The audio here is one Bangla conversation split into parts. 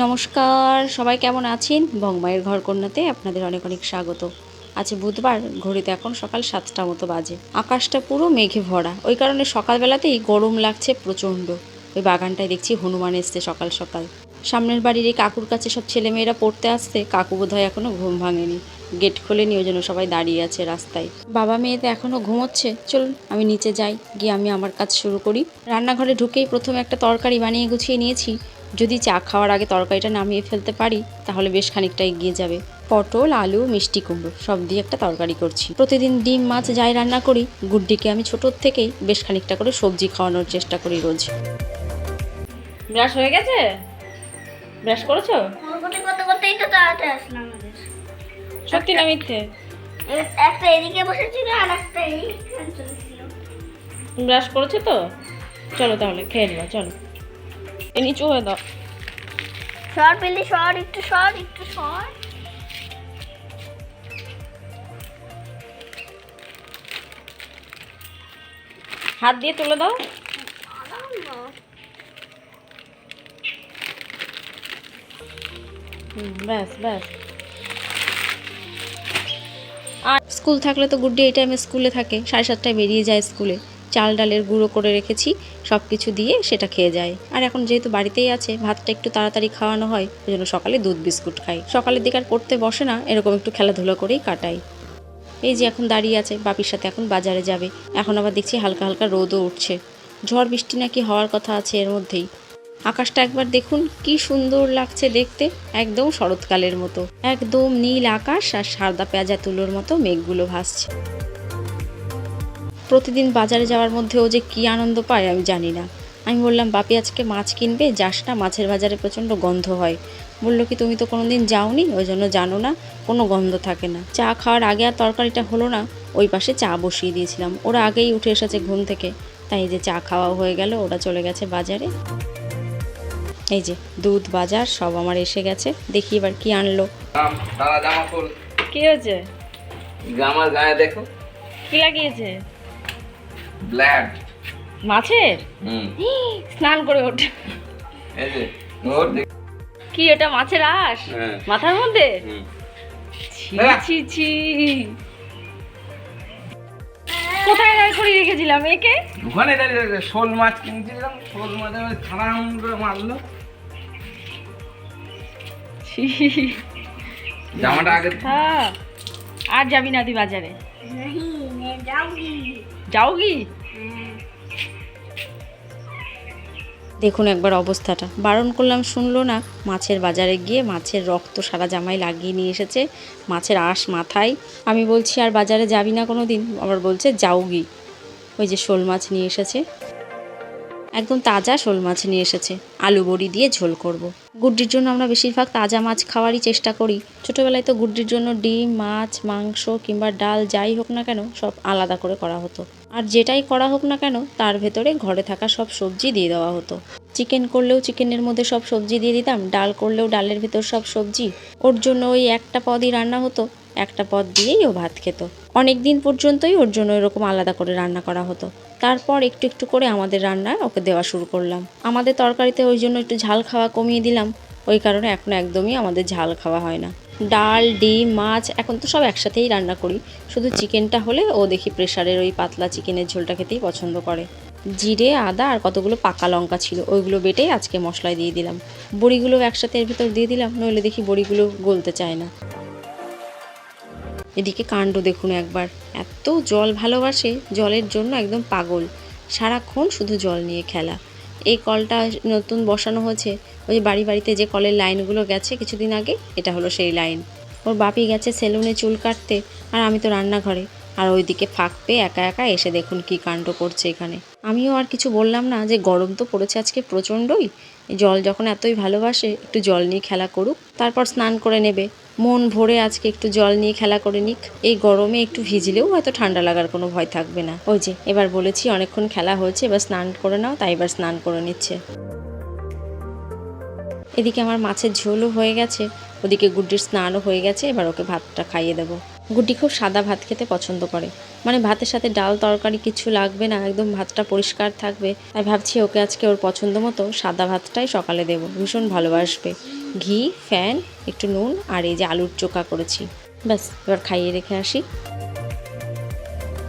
নমস্কার, সবাই কেমন আছেন? বংমায়ের ঘর কন্যাতে আপনাদের অনেক অনেক স্বাগত। আজ বুধবার, ঘড়িতে এখন সকাল সাতটা মতো বাজে। আকাশটা পুরো মেঘে ভরা। ওই কারণে সকালবেলাতেই গরম লাগছে প্রচণ্ড। ওই বাগানটায় দেখছি হনুমান এসছে সকাল সকাল। সামনের বাড়ির এই কাকুর কাছে সব ছেলেমেয়েরা পড়তে আসতে কাকু বোধহয় এখনও ঘুম ভাঙেনি। গেট খোলেনি, ওই জন্য সবাই দাঁড়িয়ে আছে রাস্তায়। বাবা মেয়ে তো এখনও ঘুমোচ্ছে। চলুন, আমি নিচে যাই। গিয়ে আমি আমার কাজ শুরু করি। রান্নাঘরে ঢুকেই প্রথমে একটা তরকারি বানিয়ে গুছিয়ে নিয়েছি। যদি চা খাওয়ার আগে তরকারিটা নামিয়ে ফেলতে পারি তাহলে বেশ খানিকটা এগিয়ে যাবে। পটল আলু মিষ্টি কুমড়ো সব দিয়ে একটা তরকারি করছি। প্রতিদিন ডিম মাছ যাই রান্না করি গুড্ডিকে আমি ছোটোর থেকেই বেশ খানিকটা করে সবজি খাওয়ানোর চেষ্টা করি রোজ। ব্রাশ হয়ে গেছে? ব্রাশ করেছ? সত্যি না মিথ্যে? একটা এদিকে বসেছিল আর একটা ব্রাশ করেছ তো? চলো তাহলে খেয়ে নেবা চলো। এ নিচু হয়ে দাও। সর পেলি সর একটু সর একটু সর। হাত দিয়ে তুলে দাও। ব্যাস ব্যাস। আর স্কুল থাকলে তো গুড্ডি এই টাইমে স্কুলে থাকে সাড়ে সাতটায় বেরিয়ে যায় স্কুলে। চাল ডালের গুঁড়ো করে রেখেছি সব কিছু দিয়ে সেটা খেয়ে যায়। আর এখন যেহেতু বাড়িতেই আছে, ভাতটা একটু তাড়াতাড়ি খাওয়ানো হয় ওই জন্য সকালে দুধ বিস্কুট খাই। সকালের দিকে আর পড়তে বসে না, এরকম একটু খেলাধুলো করেই কাটাই। এই যে এখন দাঁড়িয়ে আছে, বাপির সাথে এখন বাজারে যাবে। এখন আবার দেখছি হালকা হালকা রোদও উঠছে। ঝড় বৃষ্টি নাকি হওয়ার কথা আছে এর মধ্যেই। আকাশটা একবার দেখুন, কি সুন্দর লাগছে দেখতে, একদম শরৎকালের মতো। একদম নীল আকাশ আর সাদা পেঁজা তুলোর মতো মেঘগুলো ভাসছে। প্রতিদিন বাজারে যাওয়ার মধ্যে ও যে কি আনন্দ পায় আমি জানি না। আমি বললাম বাপি আজকে মাছ কিনবে? যাস না মাছের বাজারে প্রচণ্ড গন্ধ হয়। বলল কি তুমি তো কোনো দিন যাওনি ওই জন্য জানো না কোনো গন্ধ থাকে না। চা খাওয়ার আগে আর তরকারিটা হলো না ওই পাশে চা বসিয়ে দিয়েছিলাম। ওরা আগেই উঠে এসেছে ঘুম থেকে। তাই এই যে চা খাওয়াও হয়ে গেল ওরা চলে গেছে বাজারে। এই যে দুধ বাজার সব আমার এসে গেছে। দেখি এবার কি আনলো। কি হয়েছে? জামার গায়ে দেখো। কি লাগিয়েছে? ব্ল্যাক মাছের? হুম। স্নান করে ওঠে। এই যে ওর কি এটা মাছের আঁশ? হ্যাঁ। মাথার মধ্যে? ছি ছি ছি। কোথায় দাঁড় করিয়ে রেখেছিলাম? একে? ওখানে দাঁড়িয়ে শোল মাছ কিনছিলাম শোল মাছ আমার ছাড়াম করে মারলো। ছি। জামাটা আগে হ্যাঁ। আর যাবি না তুই বাজারে। যাওগি? দেখুন একবার অবস্থাটা। বারণ করলাম, শুনলো না। মাছের বাজারে গিয়ে মাছের রক্ত সারা জামাই লাগিয়ে নিয়ে এসেছে। মাছের আঁশ মাথায়। আমি বলছি, আর বাজারে যাবি না কোনো দিন আবার বলছে, যাওগি। ওই যে শোল মাছ নিয়ে এসেছে। একদম তাজা শোল মাছ নিয়ে এসেছে। আলু বড়ি দিয়ে ঝোল করব। গুড্ডির জন্য আমরা বেশিরভাগ তাজা মাছ খাওয়ারই চেষ্টা করি। ছোটোবেলায় তো গুড্ডির জন্য ডিম, মাছ, মাংস কিংবা ডাল, যাই হোক না কেন, সব আলাদা করে করা হতো। আর যেটাই করা হোক না কেন, তার ভেতরে ঘরে থাকা সব সবজি দিয়ে দেওয়া হতো। চিকেন করলেও চিকেনের মধ্যে সব সবজি দিয়ে দিতাম, ডাল করলেও ডালের ভেতর সব সবজি। ওর জন্য ওই একটা পদই রান্না হতো, একটা পদ দিয়েই ও ভাত খেত। অনেক দিন পর্যন্তই ওর জন্য এরকম আলাদা করে রান্না করা হতো। তারপর একটু একটু করে আমাদের রান্না ওকে দেওয়া শুরু করলাম। আমাদের তরকারিতে ওই জন্য একটু ঝাল খাওয়া কমিয়ে দিলাম, ওই কারণে এখন একদমই আমাদের ঝাল খাওয়া হয় না। ডাল, ডিম, মাছ, এখন তো সব একসাথেই রান্না করি। শুধু চিকেনটা হলে ও দেখি প্রেশারের ওই পাতলা চিকেনের ঝোলটা খেতেই পছন্দ করে। জিরে, আদা আর কতগুলো পাকা লঙ্কা ছিল, ওইগুলো বেটেই আজকে মশলায় দিয়ে দিলাম। বড়িগুলো একসাথে এর ভিতর দিয়ে দিলাম, নইলে দেখি বড়িগুলো গলতে চায় না। এদিকে কাণ্ড দেখুন একবার। এত জল ভালোবাসে, জলের জন্য একদম পাগল। সারাক্ষণ শুধু জল নিয়ে খেলা। এই কলটা নতুন বসানো হয়েছে, ওই বাড়ি বাড়িতে যে কলের লাইনগুলো গেছে কিছুদিন আগে, এটা হলো সেই লাইন। ওর বাপি গেছে সেলুনে চুল কাটতে, আর আমি তো রান্নাঘরে। আর ওইদিকে ফাঁক পেয়ে একা একা এসে দেখুন কি কাণ্ড করছে এখানে। আমিও আর কিছু বললাম না, যে গরম তো পড়েছে আজকে প্রচণ্ডই। জল যখন এতই ভালোবাসে, একটু জল নিয়ে খেলা করুক, তারপর স্নান করে নেবে। মন ভরে আজকে একটু জল নিয়ে খেলা করে নিক। এই গরমে একটু ভিজলেও হয়তো ঠান্ডা লাগার কোনো ভয় থাকবে না। ওই যে, এবার বলেছি অনেকক্ষণ খেলা হয়েছে, এবার স্নান করে নাও, তাই এবার স্নান করে নিচ্ছে। এদিকে আমার মাছের ঝোলও হয়ে গেছে, ওদিকে গুড্ডির স্নানও হয়ে গেছে, এবার ওকে ভাতটা খাইয়ে দেবো। গুড্ডি খুব সাদা ভাত খেতে পছন্দ করে মানে ভাতের সাথে ডাল তরকারি কিছু লাগবে না, একদম ভাতটা পরিষ্কার থাকবে। তাই ভাবছি ওকে আজকে ওর পছন্দ মতো সাদা ভাতটাই সকালে দেবো, ভীষণ ভালোবাসবে। ঘি, ফ্যান, একটু নুন আর এই যে আলুর চোখা করেছি। ব্যাস, এবার খাইয়ে রেখে আসি।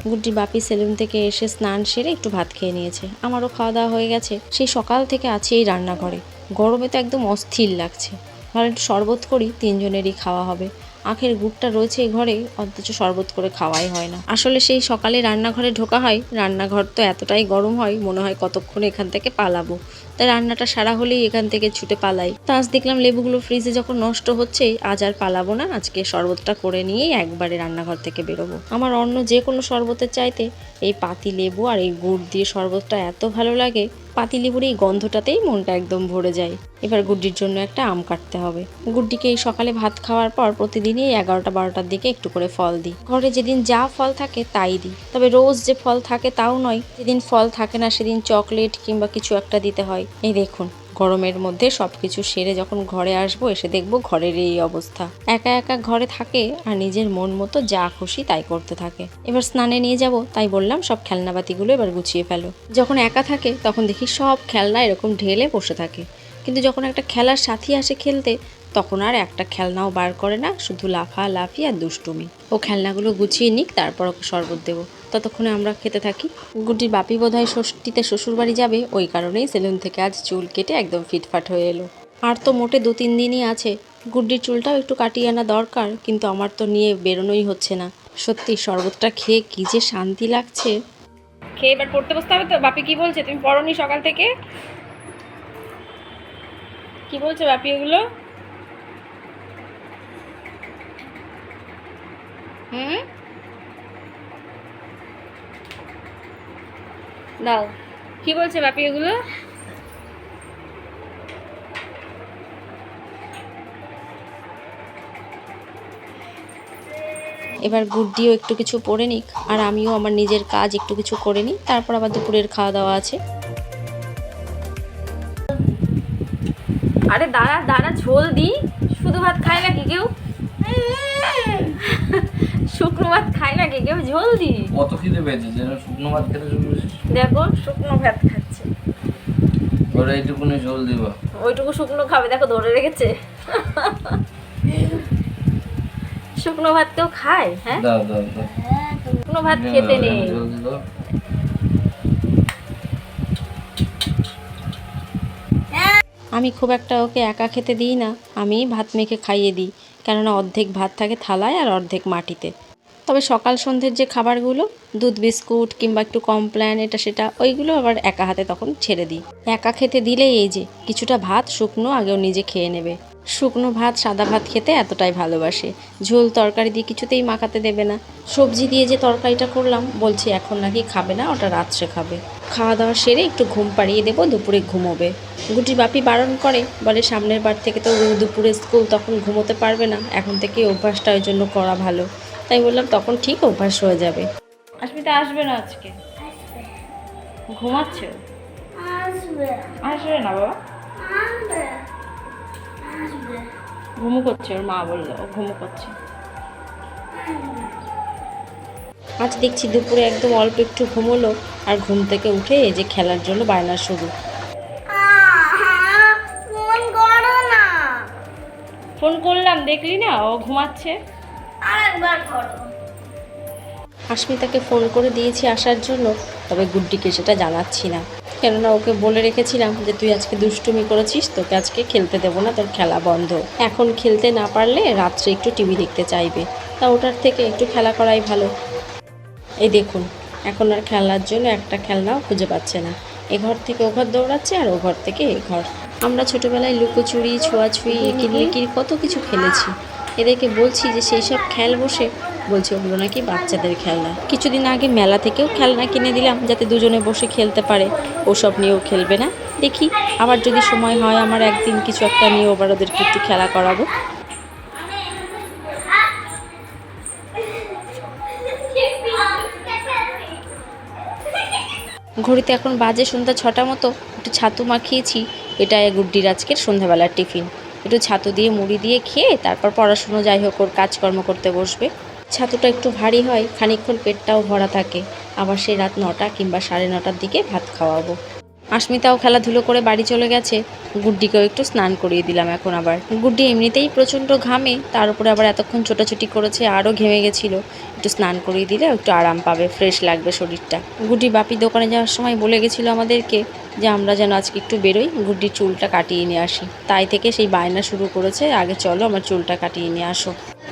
গুড্ডি বাপি সেলুন থেকে এসে স্নান সেরে একটু ভাত খেয়ে নিয়েছে। আমারও খাওয়া দাওয়া হয়ে গেছে। সেই সকাল থেকে আছে এই রান্নাঘরে। গরমে তো একদম অস্থির লাগছে। ভালো একটু শরবত করি, তিনজনেরই খাওয়া হবে। আখের গুড়টা রয়েছে এই ঘরে, অথচ শরবত করে খাওয়াই হয় না। আসলে সেই সকালে রান্নাঘরে ঢোকা হয়, রান্নাঘর তো এতটাই গরম হয়, মনে হয় কতক্ষণ এখান থেকে পালাবো। তাই রান্নাটা সারা হলেই এখান থেকে ছুটে পালাই। তা আজ দেখলাম লেবুগুলো ফ্রিজে যখন নষ্ট হচ্ছে, আজ আর পালাবো না, আজকে শরবতটা করে নিয়েই একবারে রান্নাঘর থেকে বেরোবো। আমার অন্য যে কোনো শরবতের চাইতে এই পাতি লেবু আর এই গুড় দিয়ে শরবতটা এত ভালো লাগে পাতি লেবুর এই গন্ধটাতেই মনটা একদম ভরে যায়। এবার গুড্ডির জন্য একটা আম কাটতে হবে। গুড্ডিকে এই সকালে ভাত খাওয়ার পর প্রতিদিনই এগারোটা, বারোটার দিকে একটু করে ফল দিই। ঘরে যেদিন যা ফল থাকে তাই দিই। তবে রোজ যে ফল থাকে তাও নয়, যেদিন ফল থাকে না সেদিন চকলেট কিংবা কিছু একটা দিতে হয়। এই দেখুন গরমের মধ্যে সব কিছু সেরে যখন ঘরে আসব, এসে দেখব ঘরের এই অবস্থা। একা একা ঘরে থাকে আর নিজের মন মতো যা খুশি তাই করতে থাকে। এবার স্নানে নিয়ে যাব, তাই বললাম সব খেলনাবাতিগুলো এবার গুছিয়ে ফেলো। যখন একা থাকে, তখন দেখি সব খেলনা এরকম ঢেলে বসে থাকে। কিন্তু যখন একটা খেলার সাথী আসে খেলতে, তখন আর একটা খেলনাও বার করে না, শুধু লাফা লাফি আর দুষ্টুমি। ও খেলনাগুলো গুছিয়ে নিক, তারপর ওকে শরবত দেবো। ততক্ষণে আমরা খেতে থাকি। গুড্ডির বাপি বোধহয় ষষ্ঠীতে শ্বশুরবাড়ি যাবে, ওই কারণেই সেলুন থেকে আজ চুল কেটে একদম ফিটফাট হয়ে এলো। আর তো মোটে দু তিন দিনই আছে। গুড্ডির চুলটাও একটু কাটিয়ে আনা দরকার, কিন্তু আমার তো নিয়ে বেরোনোই হচ্ছে না। সত্যি, শরবতটা খেয়ে কী যে শান্তি লাগছে। খেয়ে এবার পড়তে বসতে হবে তো? বাপি কি বলছে? তুমি পড়নি সকাল থেকে? কি বলছে বাপি ওগুলো? হুম? দাও। কি বলছে বাপি এগুলো? এবার গুড্ডিও একটু কিছু পরে নিক আর আমিও আমার নিজের কাজ একটু কিছু করে নিই তারপর আবার দুপুরের খাওয়া দাওয়া আছে। আরে দাঁড়া দাঁড়া ঝোল দি শুধু ভাত খায় নাকি কেউ? শুকনো ভাত খায় নাকি? কেউ ঝোল দি কত খিদে পেয়েছে যেন শুকনো ভাত খেতে শুরু দেখো শুকনো ভাত খাচ্ছে। ওরা এইটুকুনি ঝোল দিবা। ওইটুকু শুকনো খাবে দেখো ধরে রেখেছে। শুকনো ভাত কেউ খায় হ্যাঁ? দাও দাও দাও। শুকনো ভাত খেতে নেই। আমি খুব একটা ওকে একা খেতে দিই না আমি ভাত মেখে খাইয়ে দিই। কেননা অর্ধেক ভাত থাকে থালায় আর অর্ধেক মাটিতে। তবে সকাল সন্ধ্যের যে খাবারগুলো, দুধ, বিস্কুট কিংবা একটু কমপ্ল্যান, এটা সেটা, ওইগুলো আবার একা হাতে তখন ছেড়ে দিই। একা খেতে দিলেই এই যে, কিছুটা ভাত শুকনো আগেও নিজে খেয়ে নেবে। শুকনো ভাত, সাদা ভাত খেতে এতটাই ভালোবাসে। ঝোল, তরকারি দিয়ে কিছুতেই মাখাতে দেবে না। সবজি দিয়ে যে তরকারিটা করলাম, বলছি এখন নাকি খাবে না, ওটা রাত্রে খাবে। খাওয়া দাওয়া সেরে একটু ঘুম পাড়িয়ে দেবো দুপুরে ঘুমোবে। গুটির বাপি বারণ করে বলে সামনের বার থেকে তো দুপুরে স্কুল তখন ঘুমোতে পারবে না এখন থেকে অভ্যাসটা ওই জন্য করা ভালো। তাই বললাম তখন ঠিক অভ্যাস হয়ে যাবে। আসমিতা আসবে না আজকে? ঘুমাচ্ছে? আসবে। না বাবা? আসবে। করছে ওর মা বলল ঘুমু করছে। আজ দেখছি দুপুরে একদম অল্প একটু ঘুমোলো আর ঘুম থেকে উঠে এই যে খেলার জন্য বায়না শুরু। ফোন করলাম, দেখলি না? ও ঘুমাচ্ছে। করো ফোন করে দিয়েছি আসার জন্য, তবে গুড্ডিকে সেটা জানাচ্ছি না। কেননা ওকে বলে রেখেছিলাম যে, তুই আজকে দুষ্টুমি করেছিস, তোকে আজকে খেলতে দেবো না, তোর খেলা বন্ধ। এখন খেলতে না পারলে রাত্রে একটু টিভি দেখতে চাইবে। তা ওটার থেকে একটু খেলা করাই ভালো। এই দেখুন এখন আর খেলার জন্য একটা খেলনাও খুঁজে পাচ্ছে না। এ ঘর থেকে ও ঘর দৌড়াচ্ছে আর ও ঘর থেকে এ ঘর। আমরা ছোটোবেলায় লুকোচুরি ছোঁয়াছুঁই কিরমিকির কত কিছু খেলেছি। এদেরকে বলছি যে সেই সব খেল বসে বলছে ওগুলো নাকি বাচ্চাদের খেলনা। কিছুদিন আগে মেলা থেকেও খেলনা কিনে দিলাম যাতে দুজনে বসে খেলতে পারে। ওসব নিয়েও খেলবে না। দেখি আবার যদি সময় হয় আমার একদিন কিছু একটা নিয়ে আবার ওদেরকে একটু খেলা করাবো। ঘড়িতে এখন বাজে সন্ধ্যা ছটা মতো, একটু ছাতু মাখিয়েছি। এটা গুড্ডির আজকের সন্ধ্যাবেলার টিফিন। একটু ছাতু দিয়ে মুড়ি দিয়ে খেয়ে তারপর পড়াশুনো যাই হোক, ওর কাজকর্ম করতে বসবে। ছাতুটা একটু ভারী হয়, খানিকক্ষণ পেটটাও ভরা থাকে। আবার সেই রাত নটা কিংবা সাড়ে নটার দিকে ভাত খাওয়াবো। আস্মিতাও খেলাধুলো করে বাড়ি চলে গেছে। গুড্ডিকেও একটু স্নান করিয়ে দিলাম এখন আবার। গুড্ডি এমনিতেই প্রচণ্ড ঘামে, তার উপরে আবার এতক্ষণ ছোটাছুটি করেছে, আরও ঘেমে গেছিল। একটু স্নান করিয়ে দিলে একটু আরাম পাবে, ফ্রেশ লাগবে শরীরটা। গুড্ডি বাপি দোকানে যাওয়ার সময় বলে গেছিল আমাদেরকে যে আমরা যেন আজকে একটু বেরোই, গুড্ডির চুলটা কাটিয়ে নিয়ে আসি। তাই থেকে সেই বায়না শুরু করেছে, আগে চলো আমার চুলটা কাটিয়ে নিয়ে আসো।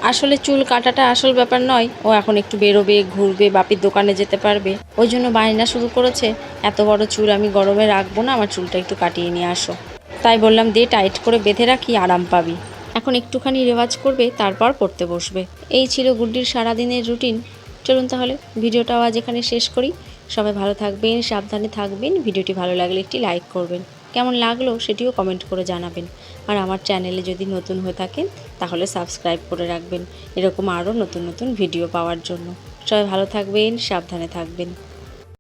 আসলে চুল কাটাটা আসল ব্যাপার নয়। ও এখন একটু বেরোবে, ঘুরবে, বাপির দোকানে যেতে পারবে। ওই জন্য বায়না শুরু করেছে, এত বড় চুল আমি গরমে রাখব না, আমার চুলটা একটু কাটিয়ে নিয়ে আসো। তাই বললাম, দে টাইট করে বেঁধে রাখি, আরাম পাবি। এখন একটুখানি রেওয়াজ করবে, তারপর পড়তে বসবে। এই ছিল গুড্ডির সারাদিনের রুটিন। চলুন তাহলে ভিডিওটাও আজ এখানে শেষ করি। সবাই ভালো থাকবেন, সাবধানে থাকবেন। ভিডিওটি ভালো লাগলে একটি লাইক করবেন। কেমন লাগল সেটিও কমেন্ট করে জানাবেন। আর আমার চ্যানেলে যদি নতুন হয়ে থাকেন, তাহলে সাবস্ক্রাইব করে রাখবেন। এরকম আরও নতুন নতুন ভিডিও পাওয়ার জন্য। সবাই ভালো থাকবেন, সাবধানে থাকবেন।